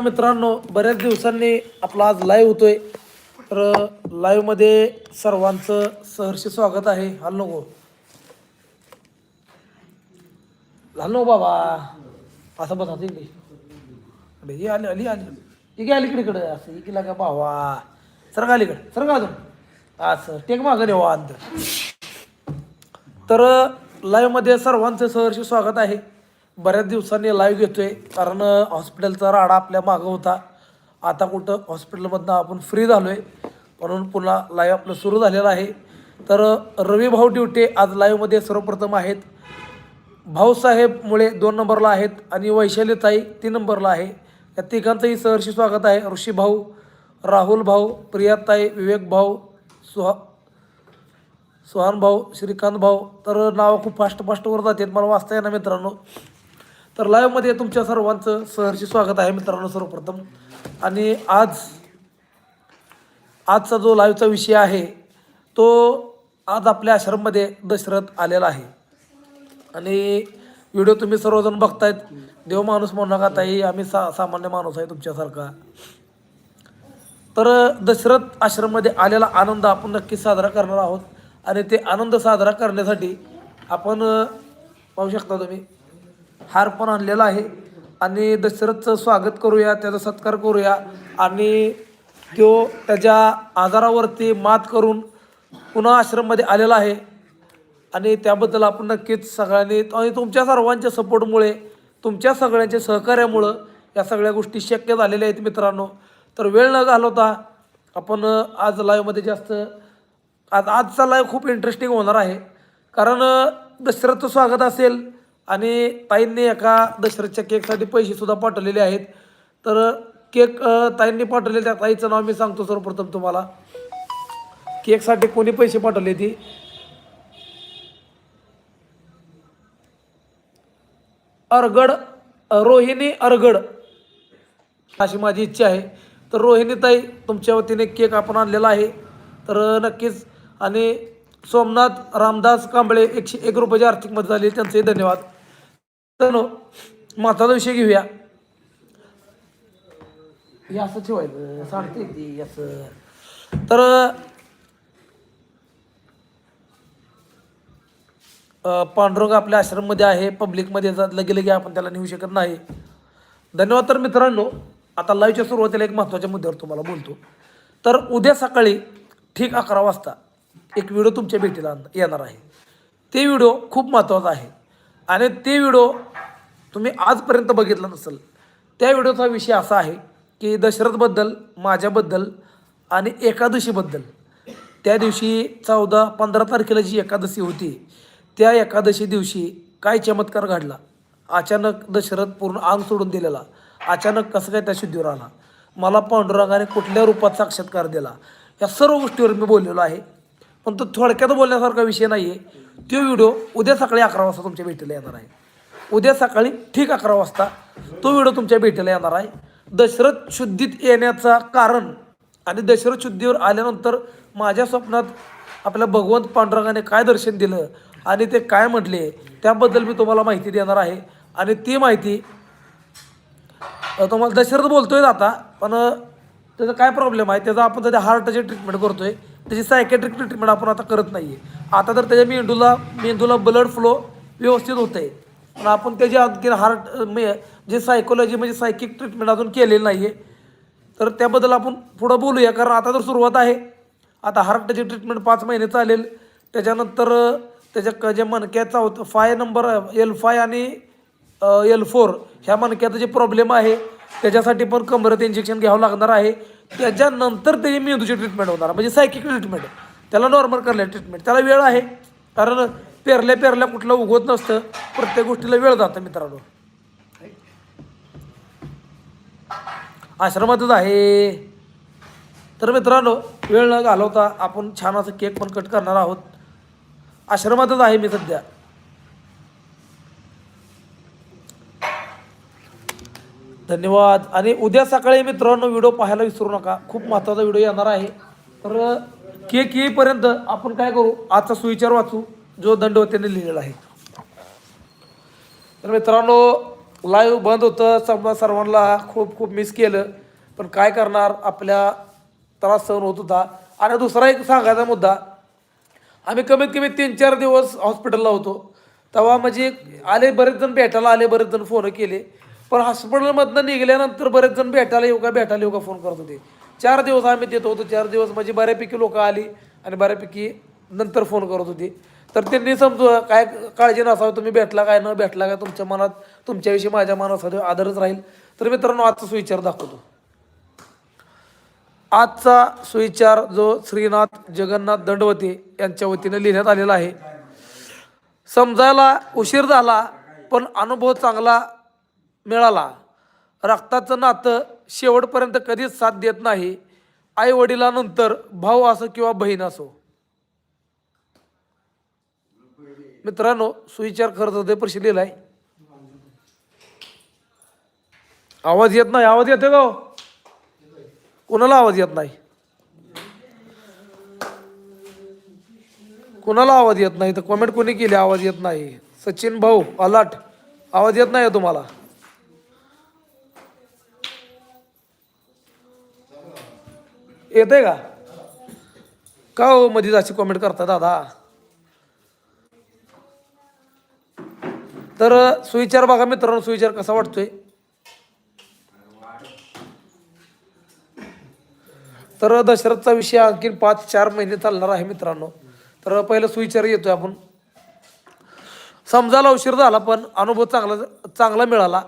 मित्रांनो बऱ्याच दिवसांनी आपला आज लाईव्ह होतोय. तर लाईव्हमध्ये सर्वांचं सहर्ष स्वागत आहे. हाल नको. झालं नको बाबा. असं बस असं इकडे अरे ही आली आली आली. इकडे आली इकडे असं ही का भावा. सरका अलीकडे सरका अजून. असं. टेक मागं अंतर तर लाईव्हमध्ये सर्वांचं सहर्ष स्वागत आहे. बऱ्याच दिवसांनी लाईव्ह घेतोय. कारण हॉस्पिटलचा राडा आपल्या मागं होता. आता कुठं हॉस्पिटलमधनं आपण फ्री झालो आहे म्हणून पुन्हा लाईव्ह आपलं सुरू झालेलं आहे. तर रवी भाऊ ड्युटे आज लाईव्हमध्ये सर्वप्रथम आहेत. भाऊसाहेब मुळे दोन नंबरला आहेत आणि वैशालीताई तीन नंबरला आहे. या तिघांचंही सहर्षी स्वागत आहे. ऋषी भाऊ राहुल भाऊ प्रियाताई विवेक भाऊ सुहा सुहान भाऊ श्रीकांत भाऊ. तर नावं खूप फास्ट फास्टवर जातात. मला वाचता येणार मित्रांनो. तर लाईव्हमध्ये तुमच्या सर्वांचं सहर्षी स्वागत आहे मित्रांनो सर्वप्रथम. आणि आज आजचा जो लाईव्हचा विषय आहे तो आज आपल्या आश्रममध्ये दशरथ आलेला आहे. आणि व्हिडिओ तुम्ही सर्वजण बघतायत. देव माणूस म्हणू नका ताई आम्ही सा सामान्य माणूस आहे तुमच्यासारखा. तर दशरथ आश्रममध्ये आलेला आनंद आपण नक्कीच साजरा करणार आहोत. आणि ते आनंद साजरा करण्यासाठी आपण पाहू शकता तुम्ही हार पण आणलेला आहे. आणि दशरथचं स्वागत करूया त्याचा सत्कार करूया. आणि तो त्याच्या आजारावरती मात करून पुन्हा आश्रममध्ये आलेला आहे. आणि त्याबद्दल आपण नक्कीच सगळ्यांनी आणि तुमच्या सर्वांच्या सपोर्टमुळे तुमच्या सगळ्यांच्या सहकार्यामुळं या सगळ्या गोष्टी शक्य झालेल्या आहेत मित्रांनो. तर वेळ न घालवता आपण आज लाईव्हमध्ये जास्त आज आजचा लाईव्ह खूप इंटरेस्टिंग होणार आहे. कारण दशरथचं स्वागत असेल आणि ताईंनी एका दशरथच्या केकसाठी पैसेसुद्धा पाठवलेले आहेत. तर केक ताईंनी पाठवलेले त्या ताईचं नाव मी सांगतो सर्वप्रथम तुम्हाला. केकसाठी कोणी पैसे पाठवले ती? अरगड रोहिणी अरगड. अशी माझी इच्छा आहे. तर रोहिणी ताई तुमच्या वतीने केक आपण आणलेला आहे. तर नक्कीच. आणि सोमनाथ रामदास कांबळे एकशे एक रुपयाची आर्थिक मदत झाली त्यांचेही धन्यवाद. चलो महत्त्वाचा विषय घेऊया. हे असं ठेवायचं सांगते ती असं. तर पांडुरंग आपल्या आश्रममध्ये आहे पब्लिकमध्ये जात लगे लगे आपण त्याला नेऊ शकत नाही. धन्यवाद तर मित्रांनो आता लाईव्हच्या सुरुवातीला एक महत्त्वाच्या मुद्द्यावर तुम्हाला बोलतो. तर उद्या सकाळी ठीक अकरा वाजता एक व्हिडिओ तुमच्या भेटीला येणार आहे. ते व्हिडिओ खूप महत्त्वाचा आहे. आणि ते व्हिडिओ तुम्ही आजपर्यंत बघितला नसेल त्या व्हिडिओचा विषय असा आहे की दशरथबद्दल माझ्याबद्दल आणि एकादशीबद्दल. त्या दिवशी चौदा पंधरा तारखेला जी एकादशी होती त्या एकादशी दिवशी काय चमत्कार घडला? अचानक दशरथ पूर्ण अंग सोडून दिलेला. अचानक कसं काय त्या शुद्धीवर आला? मला पांडुरंगाने कुठल्या रूपात साक्षात्कार दिला? या सर्व गोष्टीवर मी बोललेलो आहे. पण तो थोडक्यात बोलण्यासारखा विषय नाही आहे तो व्हिडिओ उद्या सकाळी अकरा वाजता तुमच्या भेटीला येणार आहे. उद्या सकाळी ठीक अकरा वाजता तो व्हिडिओ तुमच्या भेटीला येणार आहे. दशरथ शुद्धीत येण्याचा कारण आणि दशरथ शुद्धीवर आल्यानंतर माझ्या स्वप्नात आपल्या भगवंत पांडुरंगाने काय दर्शन दिलं आणि ते काय म्हटले त्याबद्दल मी तुम्हाला माहिती देणार आहे. आणि ती माहिती तुम्हाला दशरथ बोलतोय आता पण त्याचा काय प्रॉब्लेम आहे? त्याचा आपण त्याच्या हार्टची ट्रीटमेंट करतोय. त्याची सायकॅट्रिक ट्रीटमेंट आपण आता करत नाही आहे आता तर त्याच्या मेंदूला मेंदूला ब्लड फ्लो व्यवस्थित होत आहे पण आपण त्याची आणखी हार्ट मे जे सायकोलॉजी म्हणजे सायकिक ट्रीटमेंट अजून केलेली नाही आहे तर त्याबद्दल आपण पुढं बोलूया. कारण आता तर सुरुवात आहे. आता हार्टची ट्रीटमेंट पाच महिने चालेल. त्याच्यानंतर त्याच्या क- जे मणक्याचा होतं फाय नंबर एल फाय आणि एल फोर ह्या मणक्याचा जे प्रॉब्लेम आहे त्याच्यासाठी पण कमरेत इंजेक्शन घ्यावं लागणार आहे. त्याच्यानंतर त्याची मेंदूची ट्रीटमेंट होणार. म्हणजे सायकिक ट्रीटमेंट त्याला नॉर्मल करल्या ट्रीटमेंट त्याला वेळ आहे. कारण पेरल्या पेरल्या कुठलं उगवत नसतं. प्रत्येक गोष्टीला वेळ जातं मित्रांनो. आश्रमातच आहे. तर मित्रांनो वेळ न घालवता आपण छान असं केक पण कट करणार आहोत. आश्रमातच आहे मी सध्या. धन्यवाद. आणि उद्या सकाळी मित्रांनो व्हिडिओ पाहायला विसरू नका. खूप महत्त्वाचा व्हिडिओ येणार आहे. तर केक येईपर्यंत आपण काय करू? आजचा सुविचार वाचू जो दंडवतीने लिहिलेला आहे. तर मित्रांनो लाईव्ह बंद होतं. समजा सर्वांना खूप खूप मिस केलं. पण काय करणार? आपल्या त्रास सहन होत होता. आणि दुसरा एक सांगायचा मुद्दा. आम्ही कमीत कमी तीन चार दिवस हॉस्पिटलला होतो. तेव्हा म्हणजे आले बरेच जण भेटायला आले बरेच जण फोन केले. पण हॉस्पिटलमधनं निघाल्यानंतर बरेच जण भेटायला येऊ का भेटायला येऊ का फोन करत होते. चार दिवस आम्ही देत होतो चार दिवस म्हणजे बऱ्यापैकी लोकं आली आणि बऱ्यापैकी नंतर फोन करत होते. तर त्यांनी समजू काय काळजी नसावी तुम्ही भेटला काय न भेटला काय तुमच्या मनात तुमच्याविषयी माझ्या मनासाठी आदरच राहील. तर मित्रांनो आजचा सुविचार दाखवतो. आजचा सुविचार जो श्रीनाथ जगन्नाथ दंडवते यांच्या वतीने लिहिण्यात आलेला आहे. समजायला उशीर झाला पण अनुभव चांगला मिळाला. रक्ताचं नातं शेवटपर्यंत कधीच साथ देत नाही. आई वडिलानंतर भाऊ असो किंवा बहीण असो. मित्रांनो सुविचार खरंच हृदय प्रशी आहे आवाज येत नाही आवाज येतो का हो? कुणाला आवाज येत नाही? कुणाला आवाज येत नाही? तर कमेंट कोणी केली आवाज येत नाही. सचिन भाऊ अलाट आवाज येत नाही आहे तुम्हाला? येते का? का हो मध्ये अशी कमेंट करता दादा? तर सुविचार बघा मित्रांनो सुविचार कसा वाटतोय? तर दशरथचा विषय आणखीन पाच चार महिने चालणार आहे मित्रांनो. तर पहिलं सुविचार येतोय आपण. समजायला उशीर झाला पण अनुभव चांगला चांगला मिळाला.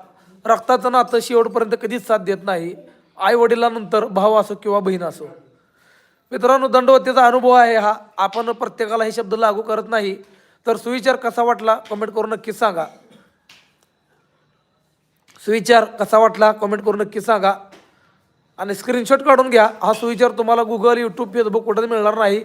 रक्ताचं नातं शेवटपर्यंत कधीच साथ देत नाही. आई भाऊ असो किंवा बहीण असो. मित्रांनो दंडवतीचा अनुभव आहे हा. आपण प्रत्येकाला हे शब्द लागू करत नाही. तर सुविचार कसा वाटला कमेंट करून नक्की सांगा. सुविचार कसा वाटला कमेंट करून नक्की सांगा. आणि स्क्रीनशॉट काढून घ्या. हा सुविचार तुम्हाला गुगल यूट्यूब फेसबुक कुठं मिळणार नाही.